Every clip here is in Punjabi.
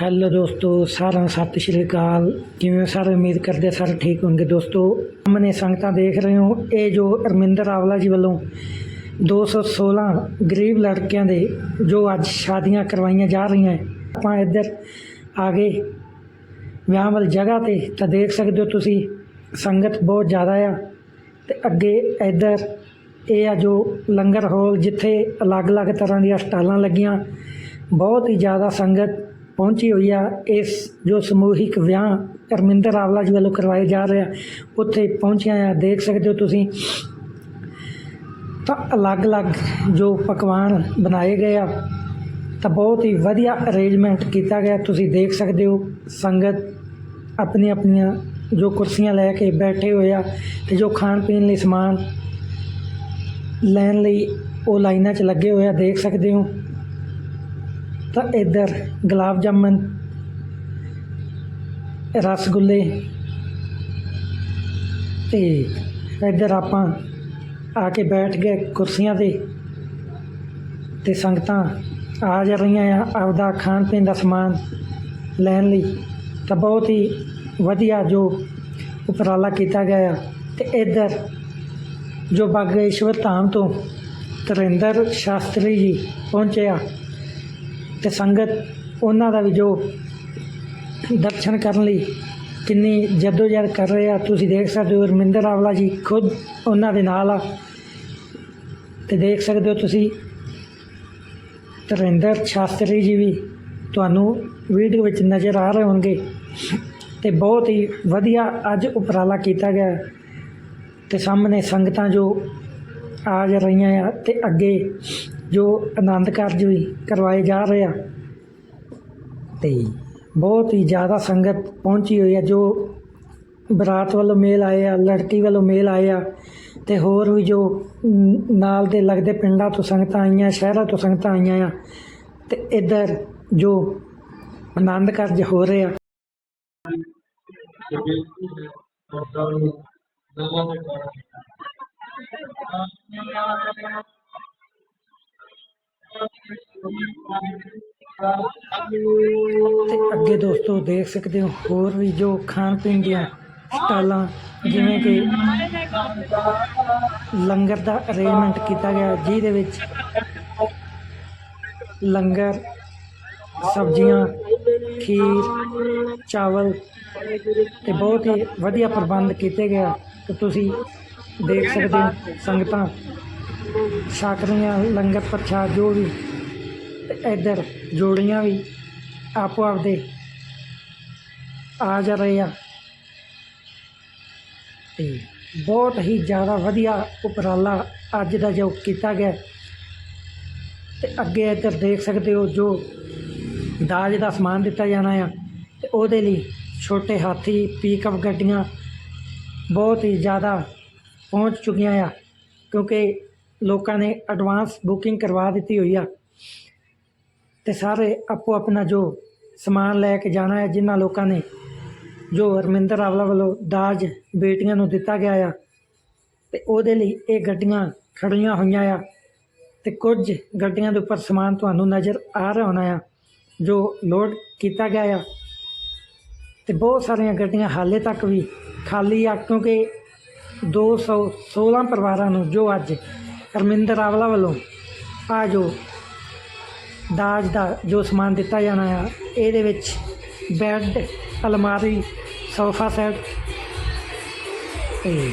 ਹੈਲੋ ਦੋਸਤੋ, ਸਾਰਿਆਂ ਸਤਿ ਸ਼੍ਰੀ ਅਕਾਲ। ਕਿਵੇਂ ਸਾਰੇ? ਉਮੀਦ ਕਰਦੇ ਸਾਰੇ ਠੀਕ ਹੋਣਗੇ। ਦੋਸਤੋ, ਸਾਹਮਣੇ ਸੰਗਤਾਂ ਦੇਖ ਰਹੇ ਹੋ, ਇਹ ਜੋ ਅਰਮਿੰਦਰ ਆਵਲਾ ਜੀ ਵੱਲੋਂ 216 ਗਰੀਬ ਲੜਕਿਆਂ ਦੇ ਜੋ ਅੱਜ ਸ਼ਾਦੀਆਂ ਕਰਵਾਈਆਂ ਜਾ ਰਹੀਆਂ ਆਪਾਂ ਇੱਧਰ ਆ ਗਏ। ਵਿਆਹ ਵਾਲੀ ਜਗ੍ਹਾ ਤੇ, ਤਾਂ ਦੇਖ ਸਕਦੇ ਹੋ ਤੁਸੀਂ, ਸੰਗਤ ਬਹੁਤ ਜ਼ਿਆਦਾ ਆ। ਤੇ ਅੱਗੇ ਇੱਧਰ, ਇਹ ਆ ਜੋ ਲੰਗਰ ਹਾਲ, ਜਿੱਥੇ ਅਲੱਗ-ਅਲੱਗ ਤਰ੍ਹਾਂ ਦੀਆਂ ਸਟਾਲਾਂ ਲੱਗੀਆਂ। ਬਹੁਤ ਹੀ ਜ਼ਿਆਦਾ ਸੰਗਤ ਪਹੁੰਚੀ ਹੋਈ ਆ, ਇਸ ਜੋ ਸਮੂਹਿਕ ਵਿਆਹ ਧਰਮਿੰਦਰ ਆਵਲਾ ਜੀ ਵੱਲੋਂ ਕਰਵਾਏ ਜਾ ਰਹੇ ਆ, ਉੱਥੇ ਪਹੁੰਚਿਆ ਆ, ਦੇਖ ਸਕਦੇ ਹੋ ਤੁਸੀਂ। ਤਾਂ ਅਲੱਗ-ਅਲੱਗ ਜੋ ਪਕਵਾਨ ਬਣਾਏ ਗਏ ਆ, ਤਾਂ ਬਹੁਤ ਹੀ ਵਧੀਆ ਅਰੇਂਜਮੈਂਟ ਕੀਤਾ ਗਿਆ। ਤੁਸੀਂ ਦੇਖ ਸਕਦੇ ਹੋ, ਸੰਗਤ ਆਪਣੀ ਆਪਣੀਆਂ ਜੋ ਕੁਰਸੀਆਂ ਲੈ ਕੇ ਬੈਠੇ ਹੋਏ ਆ ਤੇ ਜੋ ਖਾਣ ਪੀਣ ਲਈ ਸਮਾਨ ਲੈਣ ਲਈ ਉਹ ਲਾਈਨਾਂ 'ਚ ਲੱਗੇ ਹੋਏ ਆ, ਦੇਖ ਸਕਦੇ ਹੋ। ਤਾਂ ਇੱਧਰ ਗੁਲਾਬ ਜਾਮਨ, ਰਸਗੁੱਲੇ ਤੇ ਇੱਧਰ ਆਪਾਂ ਆ ਕੇ ਬੈਠ ਗਏ ਕੁਰਸੀਆਂ ਤੇ ਤੇ ਸੰਗਤਾਂ ਆ ਜਾ ਰਹੀਆਂ ਆ, ਆਪਦਾ ਖਾਣ ਪੀਣ ਦਾ ਸਮਾਨ ਲੈਣ ਲਈ। ਤਾਂ ਬਹੁਤ ਹੀ ਵਧੀਆ ਜੋ ਉਪਰਾਲਾ ਕੀਤਾ ਗਿਆ ਆ। ਤੇ ਇੱਧਰ ਜੋ ਬਾਗੇਸ਼ਵਰ ਧਾਮ ਤੋਂ ਤਰਿੰਦਰ ਸ਼ਾਸਤਰੀ ਜੀ ਪਹੁੰਚੇ ਆ। ਤੇ ਸੰਗਤ ਉਹਨਾਂ ਦਾ ਵੀ ਜੋ ਦਰਸ਼ਨ ਕਰਨ ਲਈ ਕਿੰਨੀ ਜਦੋਜਹਿਦ ਕਰ ਰਹੇ ਆ, ਤੁਸੀਂ ਦੇਖ ਸਕਦੇ ਹੋ ਰਮਿੰਦਰ ਆਵਲਾ ਜੀ ਖੁਦ ਉਹਨਾਂ ਦੇ ਨਾਲ ਆ ਤੇ ਦੇਖ ਸਕਦੇ ਹੋ ਤੁਸੀਂ ਤਰਿੰਦਰ ਸ਼ਾਸਤਰੀ ਜੀ ਵੀ ਤੁਹਾਨੂੰ ਵੀਡੀਓ ਵਿੱਚ ਨਜ਼ਰ ਆ ਰਹੇ ਹੋਣਗੇ ਤੇ ਬਹੁਤ ਹੀ ਵਧੀਆ ਅੱਜ ਉਪਰਾਲਾ ਕੀਤਾ ਗਿਆ ਹੈ। ਤੇ ਸਾਹਮਣੇ ਸੰਗਤਾਂ ਜੋ ਆ ਜਾ ਰਹੀਆਂ ਆ ਤੇ ਅੱਗੇ ਜੋ ਆਨੰਦ ਕਾਰਜ ਵੀ ਕਰਵਾਏ ਜਾ ਰਹੇ ਆ ਤੇ ਬਹੁਤ ਹੀ ਜ਼ਿਆਦਾ ਸੰਗਤ ਪਹੁੰਚੀ ਹੋਈ ਹੈ ਜੋ ਬਰਾਤ ਵੱਲੋਂ ਮੇਲ ਆਏ ਆ, ਲੜਕੀ ਵੱਲੋਂ ਮੇਲ ਆਏ ਆ ਤੇ ਹੋਰ ਵੀ ਜੋ ਨਾਲ ਦੇ ਲੱਗਦੇ ਪਿੰਡਾਂ ਤੋਂ ਸੰਗਤਾਂ ਆਈਆਂ, ਸ਼ਹਿਰਾਂ ਤੋਂ ਸੰਗਤਾਂ ਆਈਆਂ ਆ ਤੇ ਇੱਧਰ ਜੋ ਆਨੰਦ ਕਾਰਜ ਹੋ ਰਹੇ ਆ। ਤੇ ਅੱਗੇ ਦੋਸਤੋ ਦੇਖ ਸਕਦੇ ਹੋ, ਹੋਰ ਵੀ ਜੋ ਖਾਣ ਪੀਣ ਦੀਆਂ ਸਟਾਲਾਂ, ਜਿਵੇਂ ਕਿ ਲੰਗਰ ਦਾ ਅਰੇਂਜਮੈਂਟ ਕੀਤਾ ਗਿਆ, ਜਿਹਦੇ ਵਿੱਚ ਲੰਗਰ, ਸਬਜ਼ੀਆਂ, ਖੀਰ, ਚਾਵਲ ਤੇ ਬਹੁਤ ਹੀ ਵਧੀਆ ਪ੍ਰਬੰਧ ਕੀਤੇ ਗਏ ਆ। ਤੇ ਤੁਸੀਂ ਦੇਖ ਸਕਦੇ ਹੋ ਸੰਗਤਾਂ ਛਕ ਰਹੀਆਂ ਲੰਗਰ ਪ੍ਰਸ਼ਾਦ ਜੋ ਵੀ, ਤੇ ਇੱਧਰ ਜੋੜੀਆਂ ਵੀ ਆਪੋ ਆਪਦੇ ਆ ਜਾ ਰਹੇ ਆ। ਤੇ ਬਹੁਤ ਹੀ ਜ਼ਿਆਦਾ ਵਧੀਆ ਉਪਰਾਲਾ ਅੱਜ ਦਾ ਜੋ ਕੀਤਾ ਗਿਆ। ਤੇ ਅੱਗੇ ਇੱਧਰ ਦੇਖ ਸਕਦੇ ਹੋ ਜੋ ਦਾਜ ਦਾ ਸਮਾਨ ਦਿੱਤਾ ਜਾਣਾ ਆ, ਤੇ ਉਹਦੇ ਲਈ ਛੋਟੇ ਹਾਥੀ ਪੀਕਅਪ ਗੱਡੀਆਂ ਬਹੁਤ ਹੀ ਜ਼ਿਆਦਾ ਪਹੁੰਚ ਚੁੱਕੀਆਂ ਆ, ਕਿਉਂਕਿ ਲੋਕਾਂ ਨੇ ਐਡਵਾਂਸ ਬੁਕਿੰਗ ਕਰਵਾ ਦਿੱਤੀ ਹੋਈ ਆ। ਤੇ ਸਾਰੇ ਆਪੋ ਆਪਣਾ ਜੋ ਸਮਾਨ ਲੈ ਕੇ ਜਾਣਾ ਹੈ, ਜਿਨ੍ਹਾਂ ਲੋਕਾਂ ਨੇ ਜੋ ਹਰਮਿੰਦਰ ਆਵਲਾ ਵੱਲੋਂ ਦਾਜ ਬੇਟੀਆਂ ਨੂੰ ਦਿੱਤਾ ਗਿਆ ਆ, ਤੇ ਉਹਦੇ ਲਈ ਇਹ ਗੱਡੀਆਂ ਖੜੀਆਂ ਹੋਈਆਂ ਆ। ਤੇ ਕੁਝ ਗੱਡੀਆਂ ਦੇ ਉੱਪਰ ਸਮਾਨ ਤੁਹਾਨੂੰ ਨਜ਼ਰ ਆ ਰਿਹਾ ਹੋਣਾ ਆ, ਜੋ ਲੋਡ ਕੀਤਾ ਗਿਆ ਆ। ਤੇ ਬਹੁਤ ਸਾਰੀਆਂ ਗੱਡੀਆਂ ਹਾਲੇ ਤੱਕ ਵੀ ਖਾਲੀ ਆ, ਕਿਉਂਕਿ 216 ਪਰਿਵਾਰਾਂ ਨੂੰ ਜੋ ਅੱਜ ਹਰਮਿੰਦਰ ਰਾਵਲਾ ਵੱਲੋਂ ਆ ਜੋ ਦਾਜ ਦਾ ਜੋ ਸਮਾਨ ਦਿੱਤਾ ਜਾਣਾ ਆ, ਇਹਦੇ ਵਿੱਚ ਬੈੱਡ, ਅਲਮਾਰੀ, ਸੋਫਾ ਸੈੱਟ ਤੇ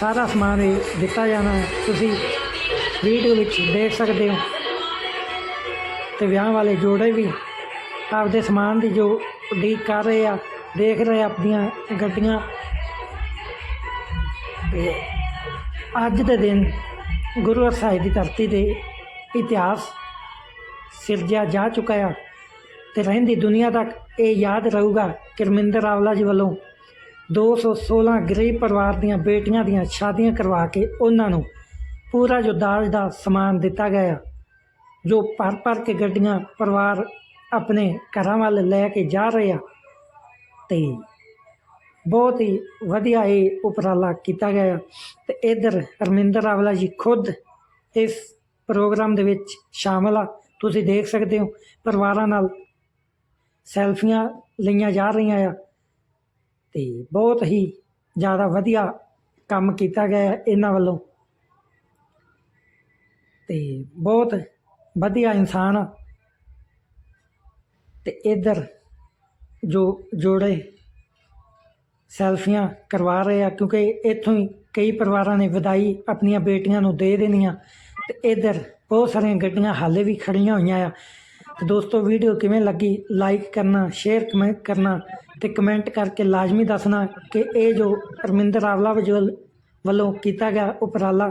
ਸਾਰਾ ਸਮਾਨ ਇਹ ਦਿੱਤਾ ਜਾਣਾ ਹੈ। ਤੁਸੀਂ ਵੀਡੀਓ ਵਿੱਚ ਦੇਖ ਸਕਦੇ ਹੋ ਤੇ ਵਿਆਹ ਵਾਲੇ ਜੋੜੇ ਵੀ ਆਪਦੇ ਸਮਾਨ ਦੀ ਜੋ ਉਡੀਕ ਕਰ ਰਹੇ ਆ, ਦੇਖ ਰਹੇ ਆਪਣੀਆਂ ਗੱਡੀਆਂ ਤੇ ਅੱਜ ਦੇ ਦਿਨ ਗੁਰੂ ਸਾਹਿਬ ਦੀ ਧਰਤੀ ਦੇ ਇਤਿਹਾਸ ਸਿਰਜਿਆ ਜਾ ਚੁੱਕਾ ਆ ਤੇ ਰਹਿੰਦੀ ਦੁਨੀਆ ਤੱਕ ਇਹ ਯਾਦ ਰਹੂਗਾ ਕਿ ਰਮਿੰਦਰ ਆਵਲਾ ਜੀ ਵੱਲੋਂ 216 ਗਰੀਬ ਪਰਿਵਾਰ ਦੀਆਂ ਬੇਟੀਆਂ ਦੀਆਂ ਸ਼ਾਦੀਆਂ ਕਰਵਾ ਕੇ ਉਹਨਾਂ ਨੂੰ ਪੂਰਾ ਜੋ ਦਾਜ ਦਾ ਸਮਾਨ ਦਿੱਤਾ ਗਿਆ ਜੋ ਭਰ ਭਰ ਕੇ ਗੱਡੀਆਂ ਪਰਿਵਾਰ ਆਪਣੇ ਘਰਾਂ ਵੱਲ ਲੈ ਕੇ ਜਾ ਰਹੇ ਆ ਤੇ ਬਹੁਤ ਹੀ ਵਧੀਆ ਇਹ ਉਪਰਾਲਾ ਕੀਤਾ ਗਿਆ ਤੇ ਇਧਰ ਰਮਿੰਦਰ ਆਵਲਾ ਜੀ ਖੁਦ ਇਸ ਪ੍ਰੋਗਰਾਮ ਦੇ ਵਿੱਚ ਸ਼ਾਮਲ ਆ। ਤੁਸੀਂ ਦੇਖ ਸਕਦੇ ਹੋ, ਪਰਿਵਾਰਾਂ ਨਾਲ ਸੈਲਫੀਆਂ ਲਈਆਂ ਜਾ ਰਹੀਆਂ ਆ। ਤੇ ਬਹੁਤ ਹੀ ਜ਼ਿਆਦਾ ਵਧੀਆ ਕੰਮ ਕੀਤਾ ਗਿਆ ਇਹਨਾਂ ਵੱਲੋਂ। ਤੇ ਬਹੁਤ ਵਧੀਆ ਇਨਸਾਨ ਆ। ਤੇ ਇੱਧਰ ਜੋ ਜੋੜੇ ਸੈਲਫੀਆਂ ਕਰਵਾ ਰਹੇ ਆ, ਕਿਉਂਕਿ ਇੱਥੋਂ ਹੀ ਕਈ ਪਰਿਵਾਰਾਂ ਨੇ ਵਧਾਈ ਆਪਣੀਆਂ ਬੇਟੀਆਂ ਨੂੰ ਦੇ ਦੇਣੀਆਂ। ਤੇ ਇੱਧਰ ਬਹੁਤ ਸਾਰੀਆਂ ਗੱਡੀਆਂ ਹਾਲੇ ਵੀ ਖੜੀਆਂ ਹੋਈਆਂ ਆ। ਤੇ ਦੋਸਤੋ, ਵੀਡੀਓ ਕਿਵੇਂ ਲੱਗੀ? ਲਾਈਕ ਕਰਨਾ ਸ਼ੇਅਰ ਕਮੈਂਟ ਕਰਨਾ ਤੇ ਕਮੈਂਟ ਕਰਕੇ ਲਾਜ਼ਮੀ ਦੱਸਣਾ ਕਿ ਇਹ ਜੋ ਰਮਿੰਦਰ ਆਵਲਾ ਵਜੋਲ ਵੱਲੋਂ ਕੀਤਾ ਗਿਆ ਉਪਰਾਲਾ,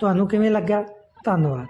ਤੁਹਾਨੂੰ ਕਿਵੇਂ ਲੱਗਾ ਧੰਨਵਾਦ।